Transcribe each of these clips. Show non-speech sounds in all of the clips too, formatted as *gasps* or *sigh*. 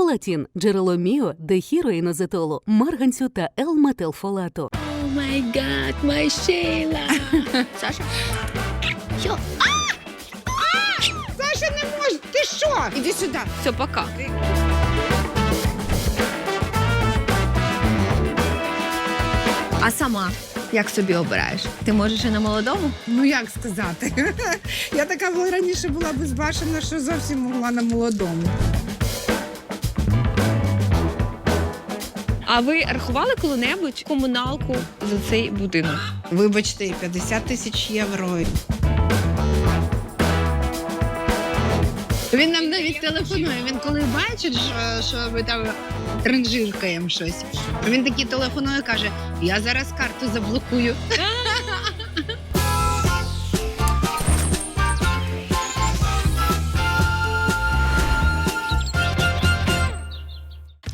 Фолатін – джерело міо, дехіроїнозетолу, марганцю та L-метилфолату. О май гад, май Шейла. *laughs* Саша? Що? Саша не може. Ти що? Іди сюди. Все, пока. А сама як собі обираєш? Ти можеш і на молодому? Ну як сказати? *laughs* Я така була раніше була безбашена, що зовсім могла на молодому. А ви рахували коли-небудь комуналку за цей будинок? Вибачте, і 50 тисяч євро. Він нам навіть телефонує. Він коли бачить, що, що ми там транжиркаємо щось. Він такий телефонує і каже: Я зараз карту заблокую.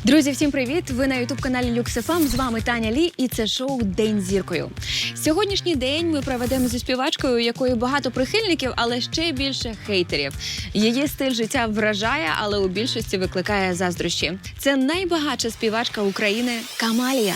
Друзі, всім привіт! Ви на ютуб каналі Люксефам. З вами Таня Лі, і це шоу День зіркою. Сьогоднішній день ми проведемо зі співачкою, якої багато прихильників, але ще більше хейтерів. Її стиль життя вражає, але у більшості викликає заздрощі. Це найбагатша співачка України Камалія.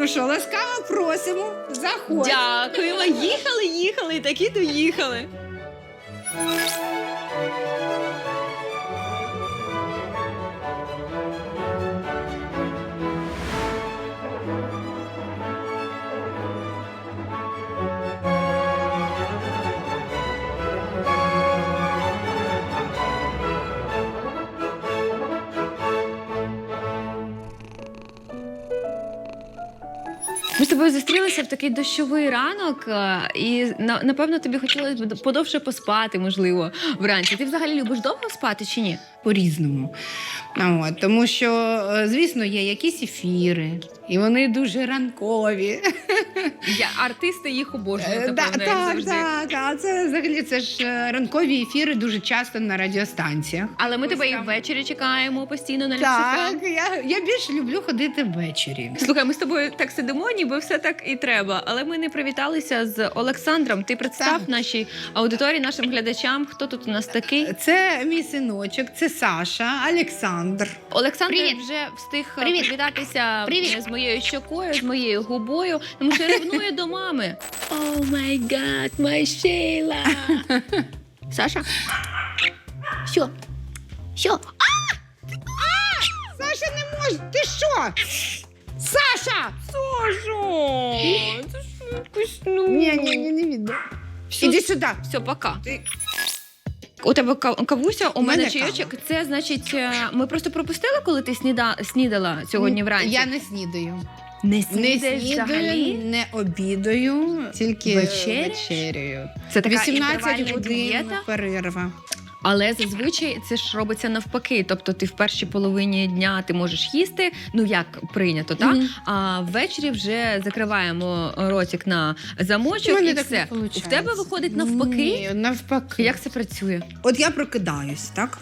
Ну що, ласкаво просимо. Заходь. Дякуємо. Їхали, їхали, і такі доїхали. Зустрілися в такий дощовий ранок, е, і на- напевно тобі хотілося подовше поспати, можливо, вранці. Ти взагалі любиш довго спати чи ні? По-різному. От, тому що, е, звісно, є якісь ефіри, і вони дуже ранкові. *laughs* Я артисти їх обожнюють, Е, да, як так, так, це взагалі це ж е, ранкові ефіри дуже часто на радіостанціях. Але ми Ось тебе і ввечері чекаємо постійно на Так, я, я більше люблю ходити ввечері. Слухай, ми з тобою так сидимо, ніби все так і треба. Але ми не привіталися з Олександром. Ти представ Так. нашій аудиторії, нашим глядачам, хто тут у нас такий. Це мій синочок, це Саша, Олександр. Олександр Привіт. вже встиг е, Привіт. привітатися Привіт. е, з моєю щокою, з моєю губою, тому що ревнує до мами. О май гад, май Шейла. *laughs* Саша? Що? Що? Саша не може. Ти що? Саша! Саша! Це ж якось, ну... Ні, ні, ні, не відео. Іди сюди. Все, пока. Ти- У тебе кав- кавуся, у, У мене, мене чайочок. Це значить, е, ми просто пропустили, коли ти сніда... снідала сьогодні вранці. Я не снідаю. Не Не снідаєш снідаю, не обідаю, тільки Вечеряєш? Це така 18 годин дієта. перерва. Але зазвичай це ж робиться навпаки. Тобто ти в першій половині дня ти можеш їсти, ну як прийнято, так? Мгм. А ввечері вже закриваємо ротик на замочок і так все. не В тебе виходить навпаки. Ні, навпаки. Як це працює? От я прокидаюсь, так?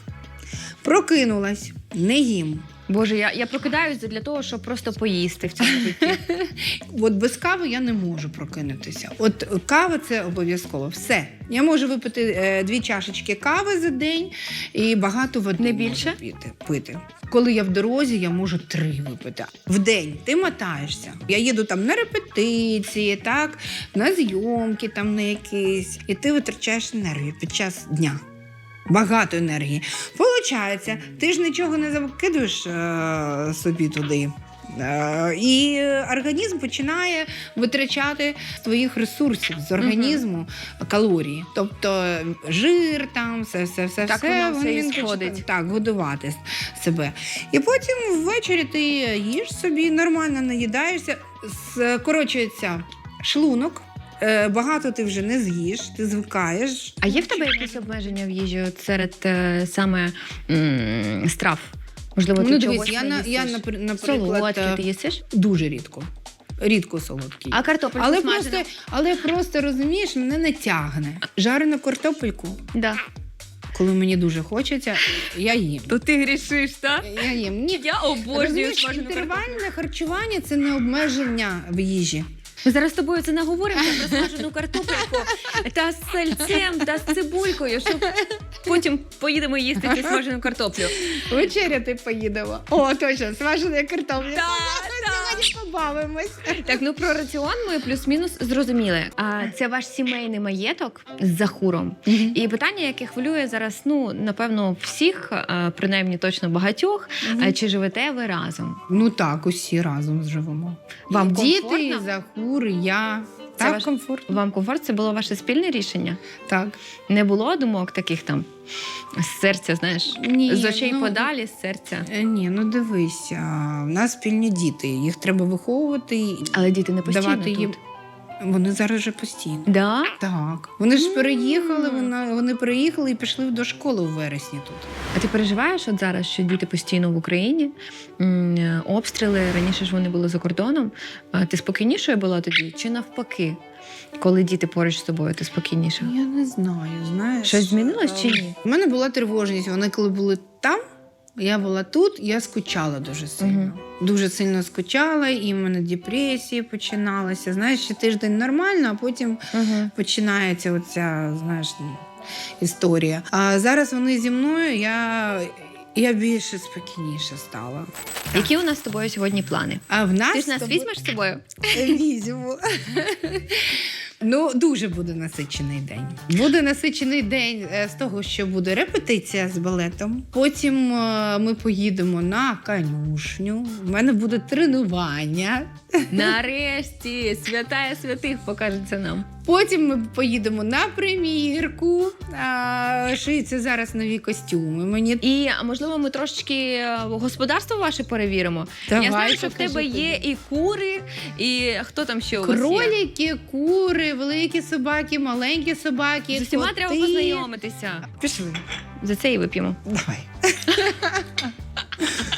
Прокинулась, не їм. Боже, я, я прокидаюся для того, щоб просто поїсти в цьому житті. *laughs* От без кави я не можу прокинутися. От кава це обов'язково. Все. Я можу випити е, дві чашечки кави за день і багато води Не можу більше? пити, пити. Коли я в дорозі, я можу три випити. В день ти мотаєшся. Я їду там на репетиції, так, на зйомки там на якісь, і ти витрачаєш енергію під час дня. Багато енергії. Получається, ти ж нічого не закидуєш е, собі туди. Е, І організм починає витрачати з твоїх ресурсів з організму калорії, тобто жир, там все, все, все, Так все, воно все він сходить. так, годувати себе. І потім ввечері ти їш собі нормально наїдаєшся, скорочується шлунок. Е, багато ти вже не з'їш, ти звикаєш. А є в тебе якісь обмеження в їжі от серед е, саме м, страв? Можливо, ти ну, чогось дивись, я, не на, їсиш? я напр- наприклад, Солодкі е, ти їсиш? дуже рідко. Рідко солодкий. А картопельку але, смажену? просто, але просто розумієш, мене не тягне. Жарену картопельку, Да. коли мені дуже хочеться, я їм. То ти грішиш, так? Я їм. Ні, Я обожнюю Розумієш, смажену картоплю. інтервальне харчування це не обмеження в їжі. Ми зараз з тобою це наговоримо про смажену картопельку та з сальцем, та з цибулькою, щоб потім поїдемо їсти цю смажену картоплю. Вечеряти поїдемо. О, точно, смажена картопля. Так, Сьогодні побавимось. Так, ну про раціон ми плюс-мінус зрозуміли. А це ваш сімейний маєток з захуром. І питання, яке хвилює зараз, ну напевно, всіх, а, принаймні точно багатьох. а Чи живете ви разом? Ну так, усі разом живемо. Вам Діти, комфортно? Захур, я. Це так, ваш- комфортно. Вам комфорт? Це було ваше спільне рішення? Так. Не було думок таких там з серця, знаєш, Ні, з очей ну, подалі, з серця. Е, Ні, ну дивись, в нас спільні діти, їх треба виховувати Але діти не постійно давати тут. їм. Вони зараз вже постійно. Да? Так. Вони ж переїхали, вони, вони переїхали і пішли до школи у вересні тут. А ти переживаєш от зараз, що діти постійно в Україні, м, обстріли раніше ж вони були за кордоном. А ти спокійнішою була тоді? Чи навпаки? Коли діти поруч з тобою, ти спокійніша? Я не знаю, знаєш. Щось змінилось чи Е, ні? У мене була тривожність. Вони коли були там, я була тут, я скучала дуже сильно. Дуже сильно скучала, і в мене депресії починалися. Знаєш, ще тиждень нормально, а потім Угу. починається оця, знаєш, історія. А зараз вони зі мною, я, я більше спокійніше стала. Які у нас з тобою сьогодні плани? А в нас Ти ж нас тобою- візьмеш з собою? Візьму. *laughs* Ну, дуже буде насичений день. Буде насичений день е, з того, що буде репетиція з балетом. Потім е, ми поїдемо на конюшню. У мене буде тренування. Нарешті святая святих покажеться нам. Потім ми поїдемо на примірку. А, шиються зараз нові костюми. Мені І можливо, ми трошечки е, господарство ваше перевіримо. Давай, Я знаю, що в тебе є і кури, і хто там ще у вас є? кроліки, кури, великі собаки, маленькі собаки. З усіма коти. треба познайомитися. Пішли. За це і вип'ємо. Давай. *laughs*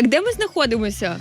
Так, де ми знаходимося?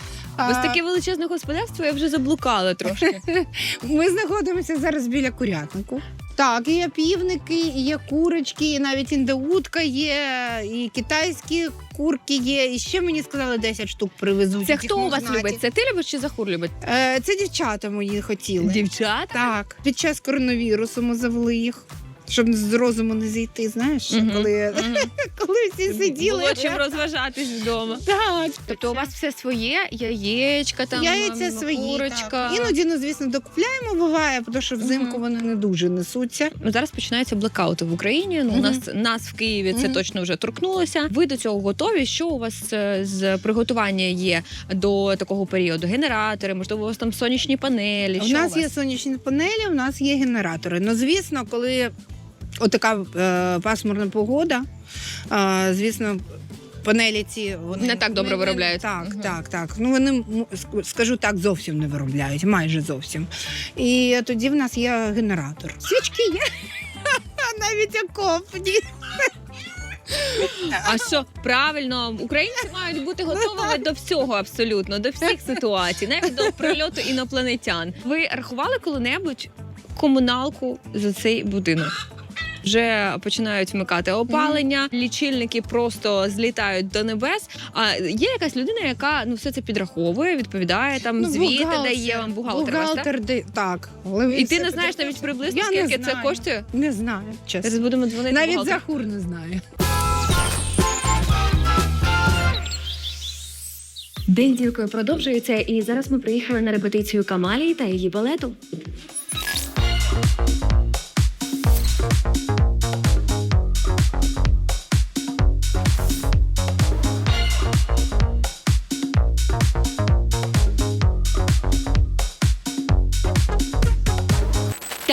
Ось таке величезне господарство, я вже заблукала трошки. *laughs* Ми знаходимося зараз біля курятнику. Так, і є півники, і є курочки, і навіть індеутка є, і китайські курки є. І ще мені сказали 10 штук привезуть. Це хто у вас любить? Це ти любиш чи Захур любить? Е, це дівчата мої хотіли. Дівчата? Так, під час коронавірусу ми завели їх, щоб з розуму не зійти. Знаєш, Мгм. коли, Мгм. *laughs* коли всі сиділи. Було чим розважатись вдома. Так, Тобто у вас все своє, яєчка там, Яйця м, свої. курочка. Так. Іноді, ну, звісно, докупляємо, буває, тому що взимку Мгм. вони не дуже несуться. Ну, Зараз починаються блекаути в Україні. Ну, у Мгм. нас нас в Києві це Мгм. точно вже торкнулося. Ви до цього готові? Що у вас е, з приготування є до такого періоду? Генератори, можливо, у вас там сонячні панелі. У що нас у вас? є сонячні панелі, у нас є генератори. Ну, звісно, коли отака е, пасмурна погода, е, звісно. Панелі ці вони Не так добре виробляють. Так, Мгм. так, так. Ну вони скажу так, зовсім не виробляють, майже зовсім. І тоді в нас є генератор. Свічки є. *laughs* Навіть окопні. А що правильно, українці мають бути готовими до всього абсолютно, до всіх ситуацій, навіть до прильоту інопланетян. Ви рахували коли-небудь комуналку за цей будинок? Вже починають вмикати опалення, лічильники просто злітають до небес. А є якась людина, яка ну все це підраховує, відповідає там Ну, звіти, бухгалтер. дає вам бухгалтер. вас, так? Бухгалтер де- так. Але І ти не знаєш навіть приблизно, Я скільки це коштує? Не знаю, чесно. Зараз будемо дзвонити. Навіть. Захур не знає. День зіркою продовжується, і зараз ми приїхали на репетицію Камалії та її балету.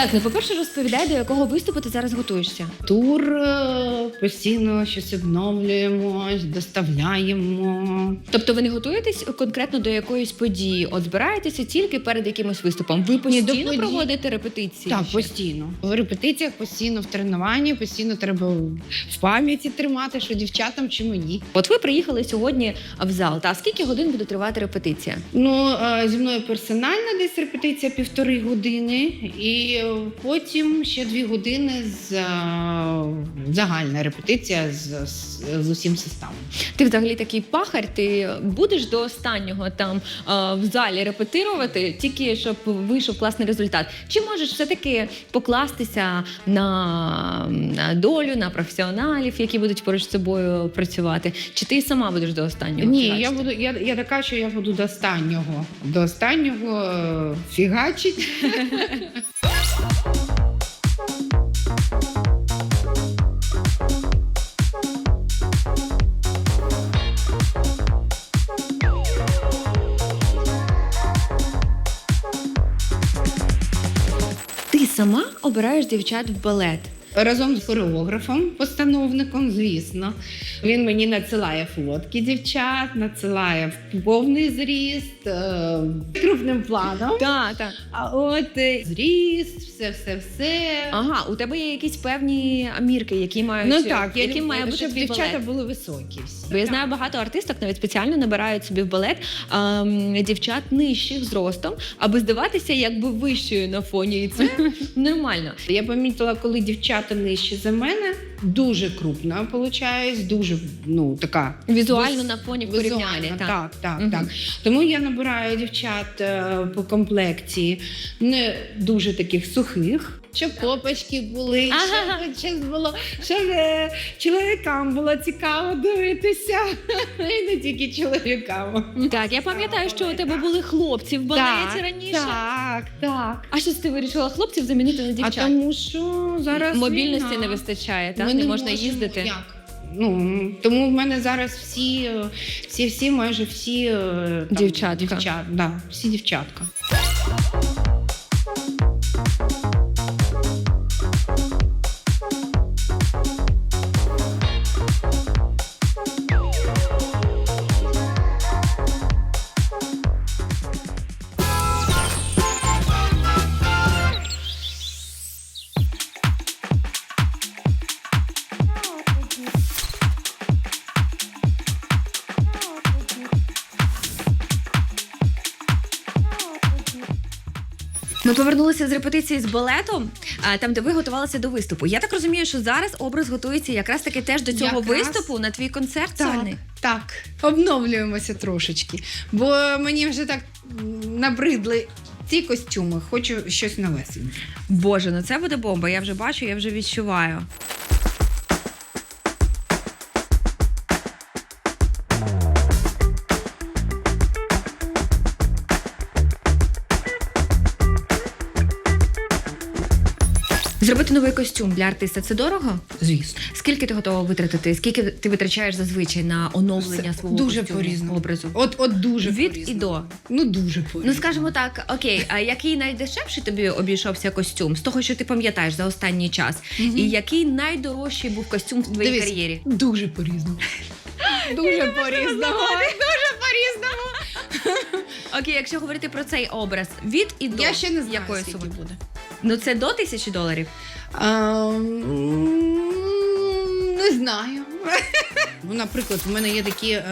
Так, ну по-перше, розповідай, до якого виступу ти зараз готуєшся. Тур е, постійно щось обновлюємо, доставляємо. Тобто ви не готуєтесь конкретно до якоїсь події, от збираєтеся тільки перед якимось виступом. Ви постійно подій- проводите репетиції? Так, ще? постійно. В репетиціях, постійно в тренуванні, постійно треба в пам'яті тримати, що дівчатам чи мені. От ви приїхали сьогодні в зал. Та скільки годин буде тривати репетиція? Ну, е, зі мною персональна десь репетиція півтори години, і потім ще дві години з е, загальна репетиція з, з, з усім составом. Ти взагалі такий пахар, ти будеш до останнього там а, в залі репетирувати, тільки щоб вийшов класний результат. Чи можеш все-таки покластися на, на долю, на професіоналів, які будуть поруч з собою працювати? Чи ти сама будеш до останнього? Ні, фігачити? я буду. Я, я така, що я буду до останнього. До останнього е, фігачить. *laughs* обираєш дівчат в балет. Разом з хореографом, постановником, звісно. Він мені надсилає фотки дівчат, надсилає повний зріст, е, крупним планом. *laughs* Так, так. А от е, зріст, все, все, все. Ага, у тебе є якісь певні мірки, які мають ну так, я яким люблю, має бути щоб твій дівчата балет. були високі. Всі. Бо я знаю багато артисток навіть спеціально набирають собі в балет ем, дівчат нижчих зростом, аби здаватися якби вищою на фоні. І це *laughs* нормально. Я помітила, коли дівчата нижчі за мене, дуже крупна виходить, дуже ну така Візуально вис- на фоні порівняння. Так. Так, так, Угу. так. Тому я набираю дівчат е, по комплекції не дуже таких сухих. Щоб попочки були, Ага. щоб, було, щоб е, чоловікам було цікаво дивитися. *laughs* І не тільки чоловікам. Так, я пам'ятаю, що у тебе були хлопці в балеті Так, раніше. Так, так. А що ти вирішила хлопців замінити на А тому що зараз Мобільності війна. не вистачає, так Ми не можна можемо, їздити. Як? Ну тому в мене зараз всі, всі, всі майже всі е, там, Дівчатка. дівчат, да, всі дівчатка. Репетиції з балетом, а, там, де ви готувалися до виступу. Я так розумію, що зараз образ готується якраз таки теж до цього Якраз. виступу на твій концерт Так, так, обновлюємося трошечки. Бо мені вже так набридли ці костюми, хочу щось новесеньке. Боже, ну це буде бомба. Я вже бачу, я вже відчуваю. Зробити новий костюм для артиста це дорого? Звісно. Скільки ти готова витратити? Скільки ти витрачаєш зазвичай на оновлення Все свого дуже костюму, по-різному. образу? От, от дуже Від по-різному. і до. Ну дуже по Ну скажімо так, окей, а який найдешевший тобі обійшовся костюм з того, що ти пам'ятаєш за останній час? І який найдорожчий був костюм в твоїй кар'єрі? Дуже по-різному. Дуже по-різному. Дуже по-різному. Окей, якщо говорити про цей образ, від і до Я ще не знаю, якої скільки суми? буде. Ну це до тисячі доларів. А, не знаю. Ну, наприклад, в мене є такі е,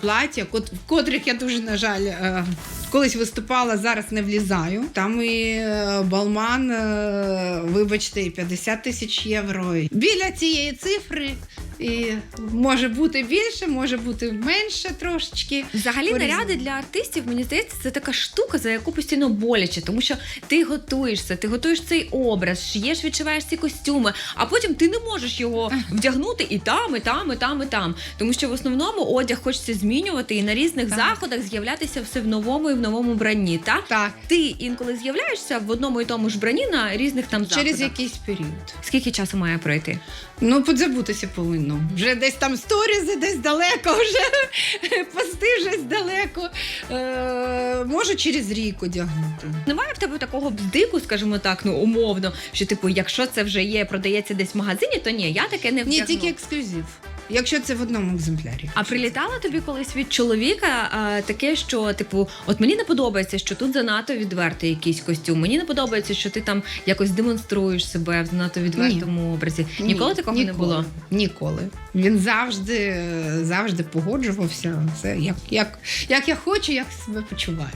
плаття, кот- в котрих я дуже, на жаль, е, колись виступала, зараз не влізаю. Там і е, балман, е, вибачте, і 50 тисяч євро. Біля цієї цифри і може бути більше, може бути менше трошечки. Взагалі, По-різному. наряди для артистів, мені здається, це така штука, за яку постійно боляче, тому що ти готуєшся, ти готуєш цей образ, шиєш, відчуваєш ці костюми, а потім ти не можеш його вдягнути і там, і там, і там, і там. Тому що в основному одяг хочеться змінювати і на різних Так. заходах з'являтися все в новому і в новому бранні. Так? Так, Ти інколи з'являєшся в одному і тому ж брані на різних там заходах. через якийсь період. Скільки часу має пройти? Ну, подзабутися повинно. Вже десь там сторізи, десь далеко, *laughs* вже пости вже далеко. Е, можу через рік одягнути. Немає в тебе такого бздику, скажімо так, ну умовно, що типу, якщо це вже є, продається десь в магазині, то ні, я таке не Ні, тільки ексклюзив. Якщо це в одному екземплярі. А прилітало тобі колись від чоловіка а, таке, що типу, от мені не подобається, що тут занадто відвертий якийсь костюм. Мені не подобається, що ти там якось демонструєш себе в занадто відвертому образі. Ніколи такого не було. Ніколи. Він завжди, завжди погоджувався. Це як, як, як я хочу, як себе почуваю.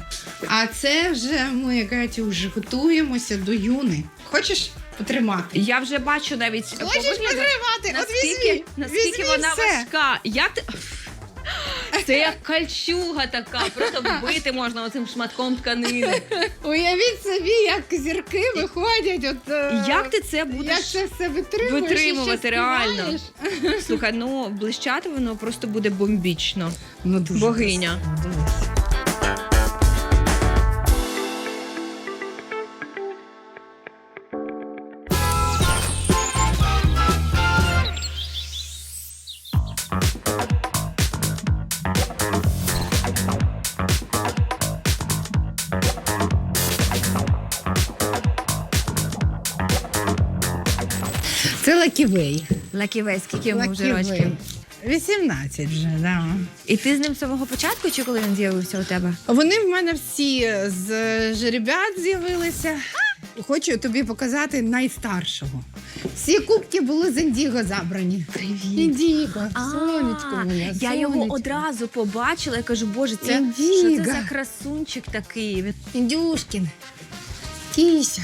А це вже ми, Катю, вже готуємося до юни. Хочеш потримати? Я вже бачу навіть по Хочеш вигляду, потримати? От наскільки, візьмі, наскільки візьмі вона все. важка. Як ти. *gasps* Це як кальчуга така, просто вбити можна оцим шматком тканини. *laughs* Уявіть собі, як зірки виходять. От, е, Як ти це як будеш це все витримуєш? і витримувати ще реально? співаєш? Слухай, ну блищати воно просто буде бомбічно. Ну, дуже Богиня. красиво, дивись. Лаківей. Лаківей, скільки йому вже рочків? 18 вже, да. І ти з ним з самого початку, чи коли він з'явився у тебе? Вони в мене всі з жеребят з'явилися. Хочу тобі показати найстаршого. Всі кубки були з індіго забрані. Привіт. Індіго, сонечко моє, я його сонечко. одразу побачила і кажу, боже, це що це за красунчик такий? Він- Індюшкін. Кіся.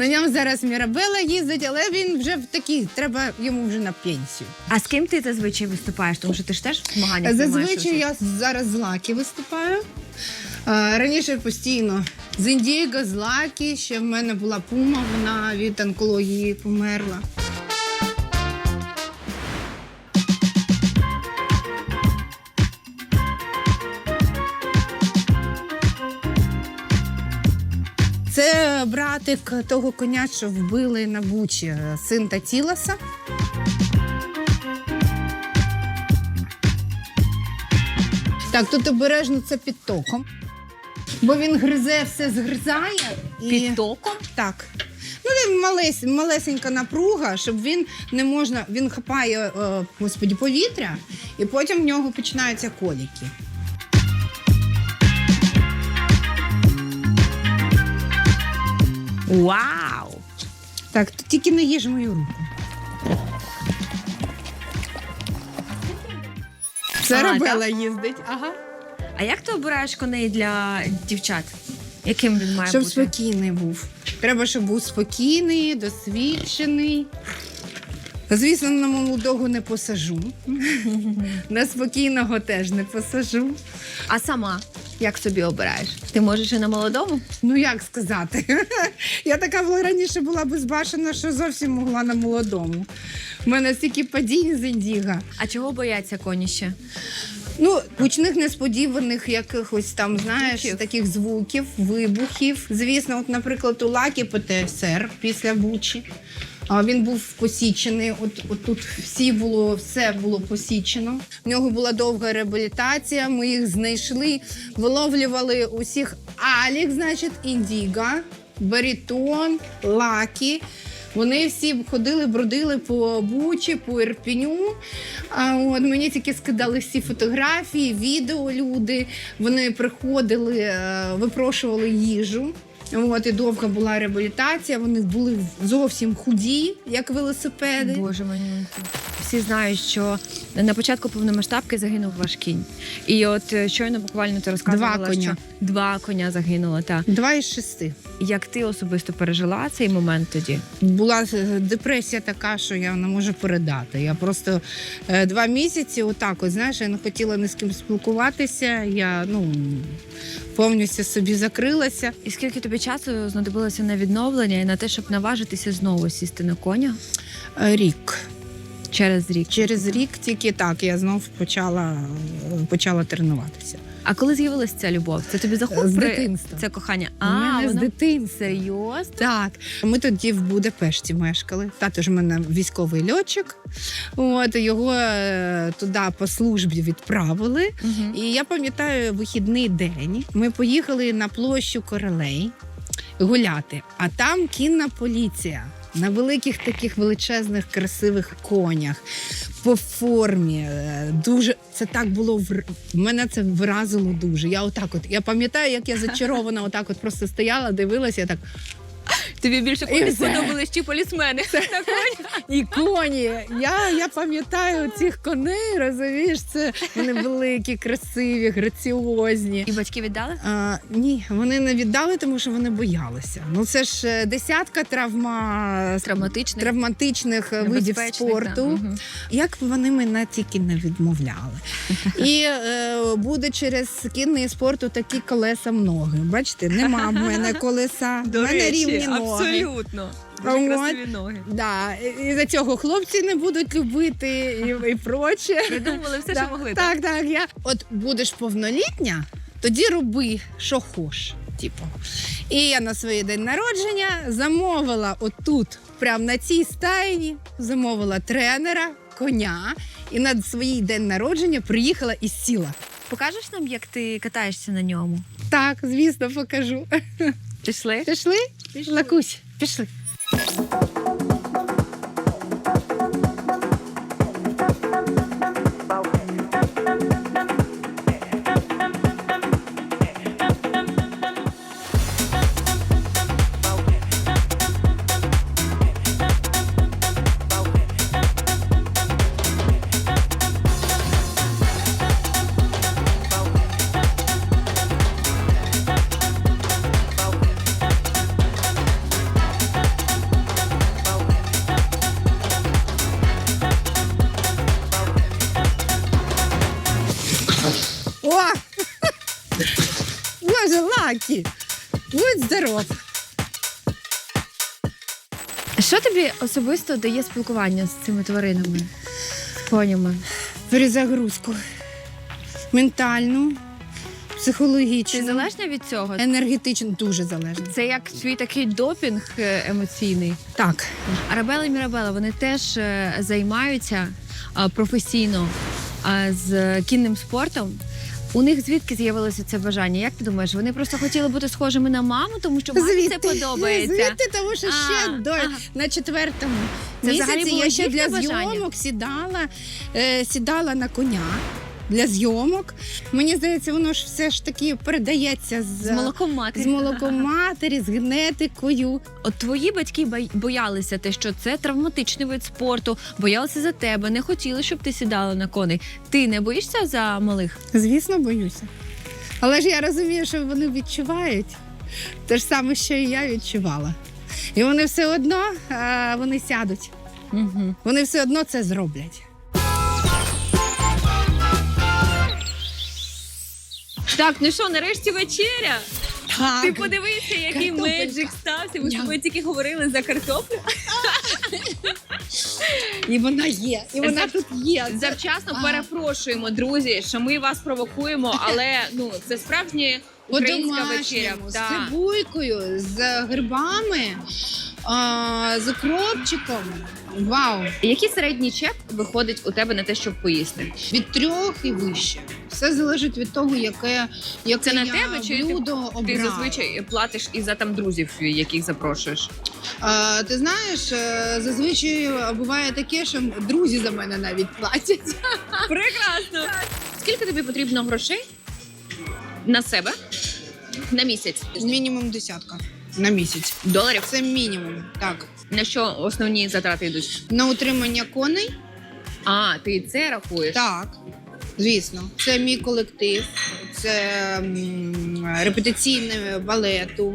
На ньому зараз Мірабела їздить, але він вже в такій, треба йому вже на пенсію. А з ким ти зазвичай виступаєш? Тому що ти ж теж в змаганнях Зазвичай я зараз з Лакі виступаю. А, Раніше постійно з Індіго, з Лакі. Ще в мене була пума, вона від онкології померла. Братик того коня, що вбили на Бучі, син Татіласа. Так, тут обережно це під током. Бо він гризе, все згризає. І... Під током? Так. Ну, він малесь, малесенька напруга, щоб він не можна. Він хапає, е, господі, повітря, і потім в нього починаються коліки. Вау! Так, тільки не їж мою руку. Це Ага, Рабела їздить. Ага. А як ти обираєш коней для дівчат? Яким він має Щоб бути? спокійний був. Треба, щоб був спокійний, досвідчений. Звісно, на молодого не посажу. *laughs* На спокійного теж не посажу. А сама як собі обираєш? Ти можеш і на молодому? Ну як сказати? *laughs* Я така була раніше була безбашена, що зовсім могла на молодому. У мене стільки падінь з індіга. А чого бояться коні ще? Ну, гучних несподіваних якихось там, знаєш, Звуків. таких звуків, вибухів. Звісно, от, наприклад, у Лакі ПТСР після Бучі. Він був посічений. От, от тут всі було, все було посічено. В нього була довга реабілітація. Ми їх знайшли, виловлювали усіх Алік, значить, Індіга, Барітон, Лакі. Вони всі ходили, бродили по Бучі, по Ірпіню. А от мені тільки скидали всі фотографії, відео люди. Вони приходили, е, випрошували їжу. От і довга була реабілітація. Вони були зовсім худі, як велосипеди. Боже мені. Всі знають, що на початку повномасштабки загинув ваш кінь. І от е, щойно буквально ти розказувала, Два коня. що два коня загинуло. Так. Два із шести. Як ти особисто пережила цей момент тоді? Була е, депресія така, що я не можу передати. Я просто е, два місяці, отак, от, знаєш, я не хотіла ні з ким спілкуватися. Я ну повністю собі закрилася. І скільки тобі часу знадобилося на відновлення і на те, щоб наважитися знову сісти на коня? Е, Рік. Через рік. Через рік тільки так я знов почала, почала тренуватися. А коли з'явилася ця любов? Це тобі З захоплює дитинства. це кохання? У мене з дитинства. Серйозно? Так, ми тоді в Будапешті мешкали. Тато ж в мене військовий льотчик. От його е, туди по службі відправили. Угу. І я пам'ятаю вихідний день. Ми поїхали на площу королей гуляти, а там кінна поліція. На великих таких величезних красивих конях по формі. е, Дуже це так було в мене це вразило дуже. Я отак, от я пам'ятаю, як я зачарована, отак, от просто стояла, дивилася. Я так Тобі більше коні все. сподобались чи полісмени на коні? І коні. Я, я пам'ятаю цих коней, розумієш, це вони великі, красиві, граціозні. І батьки віддали? А, ні, вони не віддали, тому що вони боялися. Ну це ж е, десятка травма Травматичних? травматичних е, видів спорту. да. Мгм. Як вони мене тільки не відмовляли. *laughs* І е, буде через кінний спорту такі колеса ноги. Бачите, нема в мене колеса. в мене ноги. абсолютно. Дуже красиві ноги. Да, і за цього хлопці не будуть любити і, і проче. Придумали все, що могли. так? Так, так. Я от будеш повнолітня, тоді роби, що хочеш. Типу. І я на свій день народження замовила отут, прямо на цій стайні, замовила тренера, коня, і на свій день народження приїхала і сіла. Покажеш нам, як ти катаєшся на ньому? Так, звісно, покажу. Пішли? Пішли? Пішли. Лакусь, пішли. Особисто дає спілкування з цими тваринами? З конями? Перезагрузку. Ментальну, психологічну. Ти залежна від цього? Енергетично дуже залежно. Це як свій такий допінг е, емоційний. Так. Арабела і Мірабела вони теж е, займаються професійно з кінним спортом. У них звідки з'явилося це бажання? Як ти думаєш? Вони просто хотіли бути схожими на маму, тому що мамі це подобається. Звідти, тому що ще А, до, ага. на четвертому Це місяці я ще для бажання? зйомок сідала, е, сідала на коня. Для зйомок. Мені здається, воно ж все ж таки передається з, З молоком матері. з молоком *laughs* матері, з генетикою. От твої батьки боялися те, що це травматичний вид спорту, боялися за тебе, не хотіли, щоб ти сідала на коней. Ти не боїшся за малих? Звісно, боюся. Але ж я розумію, що вони відчувають те ж саме, що і я відчувала. І вони все одно е, вони сядуть. Угу. Вони все одно це зроблять. Так, ну що, нарешті вечеря? Так. Ти подивися, який Картопелька. меджик стався. Ми з тобою тільки говорили за картоплю. І вона є, і вона тут є. Завчасно А. перепрошуємо, друзі, що ми вас провокуємо, але ну це справжня українська вечеря. По-домашньому, з Да. цибулькою, з грибами, а, з укропчиком. Вау! Який середній чек виходить у тебе на те, щоб поїсти? Від трьох і вище. Все залежить від того, яке, яке Це на я тебе чи ти- блюдо обрала. Ти зазвичай платиш і за там друзів, яких запрошуєш. А, ти знаєш, е, зазвичай буває таке, що друзі за мене навіть платять. Прекрасно. Скільки тобі потрібно грошей на себе на місяць? Мінімум десятка на місяць. Доларів? Це мінімум. Так. На що основні затрати йдуть? На утримання коней. А, ти це рахуєш? Так. Звісно, це мій колектив, це м, репетиційне балету,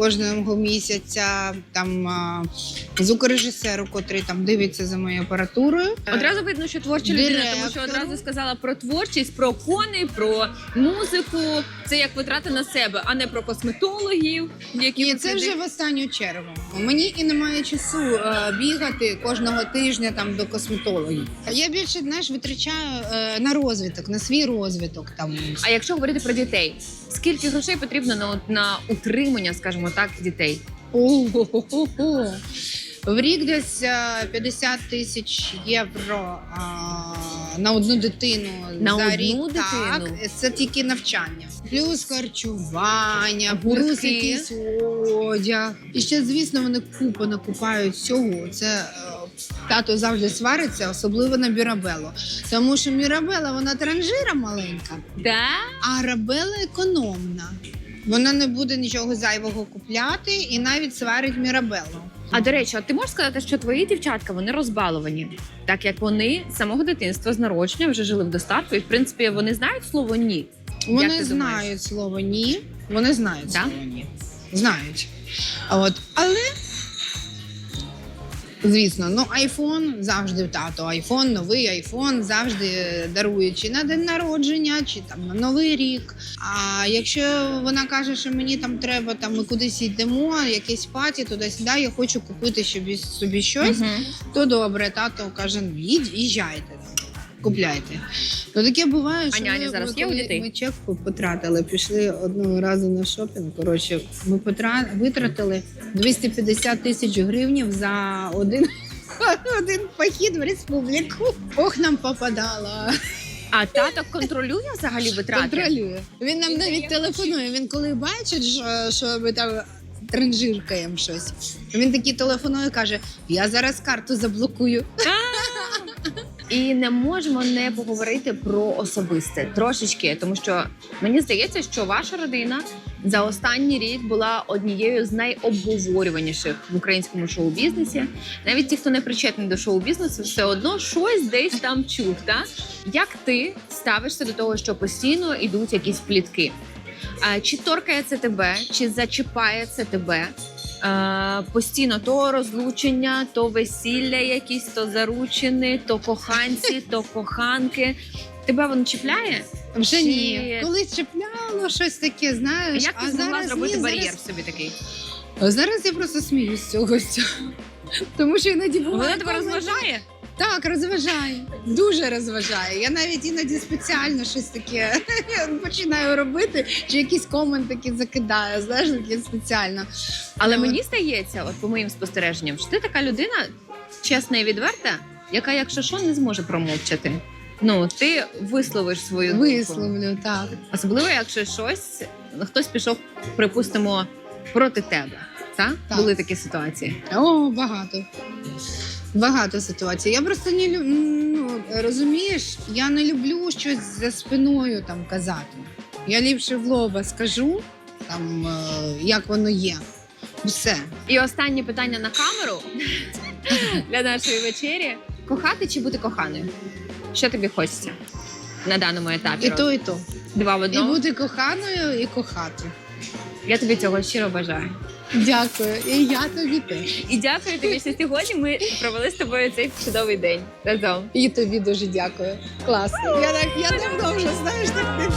кожного місяця там звукорежисеру, котрий там дивиться за моєю апаратурою. Одразу видно, що творча людина, тому що одразу сказала про творчість, про коней, про музику. Це як витрати на себе, а не про косметологів, які Ні, це вже в останню чергу. Мені і немає часу е, бігати кожного тижня там до косметологів. Я більше знаєш, витрачаю е, на розвиток, на свій розвиток. Там А якщо говорити про дітей, скільки грошей потрібно на, на утримання, скажімо так, дітей? В рік десь е, 50 тисяч євро а, на одну дитину На за одну рік. дитину? Так, це тільки навчання. Плюс харчування, плюс якийсь одяг. І ще, звісно, вони купу накупають всього. Це е, тато завжди свариться, особливо на Мірабелу. Тому що Мірабела вона транжира маленька, Да? а Арабела економна. Вона не буде нічого зайвого купляти і навіть сварить мірабеллу. А до речі, а ти можеш сказати, що твої дівчатка вони розбаловані, так як вони з самого дитинства з народження вже жили в достатку, і в принципі вони знають слово ні. Вони ти знають думаєш? слово ні. Вони знають Да? слово ні. Знають. А От, але. Звісно, ну айфон завжди тато. Айфон, новий айфон завжди дарує чи на день народження, чи там на новий рік. А якщо вона каже, що мені там треба, там ми кудись йдемо, якесь паті, туди-сюди, я хочу купити собі, собі щось, Мгм. то добре, тато каже: ну їдь, їжджайте. Купляйте. Ну таке буває, що няня ми, зараз ми, є у коли дітей? ми чек потратили, пішли одного разу на шопінг. Коротше, ми потра... витратили 250 тисяч гривнів за один, *laughs* один похід в республіку. Ох, нам попадало. А тато контролює взагалі витрати? Контролює. Він нам навіть телефонує. Він коли бачить, що, що ми там транжиркаємо щось. Він такий телефонує і каже: Я зараз карту заблокую. І не можемо не поговорити про особисте трошечки, тому що мені здається, що ваша родина за останній рік була однією з найобговорюваніших в українському шоу-бізнесі. Навіть ті, хто не причетний до шоу-бізнесу, все одно щось десь там чув. Та? Як ти ставишся до того, що постійно йдуть якісь плітки? А, Чи торкає це тебе, чи зачіпає це тебе? Е, постійно то розлучення, то весілля, якісь, то заручини, то коханці, то коханки. Тебе воно чіпляє? Вже Чи- ні. Коли чіпляло щось таке, знаєш, Як ти а змогла зараз зробити ні, бар'єр Зараз, собі такий? зараз я просто сміюсь з цього. Тому що іноді буває. Воно тебе коли- розважає? Так, розважає. Дуже розважає. Я навіть іноді спеціально щось таке *laughs* починаю робити, чи якісь коментики закидаю, знаєш, таке спеціально. Але Ну, мені здається, от по моїм спостереженням, що ти така людина чесна і відверта, яка, якщо що, не зможе промовчати. Ну, ти висловиш свою думку. Висловлю, так. Особливо, якщо щось хтось пішов, припустимо, проти тебе. Та? Так. Були такі ситуації. О, багато. Багато ситуацій. Я просто не лю- ну, розумієш, я не люблю щось за спиною там казати. Я ліпше в лоба скажу, там, е, як воно є. Все. І останнє питання на камеру для нашої вечері: кохати чи бути коханою? Що тобі хочеться на даному етапі? І то, і то. Два в І бути коханою, і кохати. Я тобі цього щиро бажаю. Дякую. І я тобі теж. І дякую тобі, що сьогодні ми провели з тобою цей чудовий день разом. І тобі дуже дякую. Класно. Я так я давно вже знаєш так.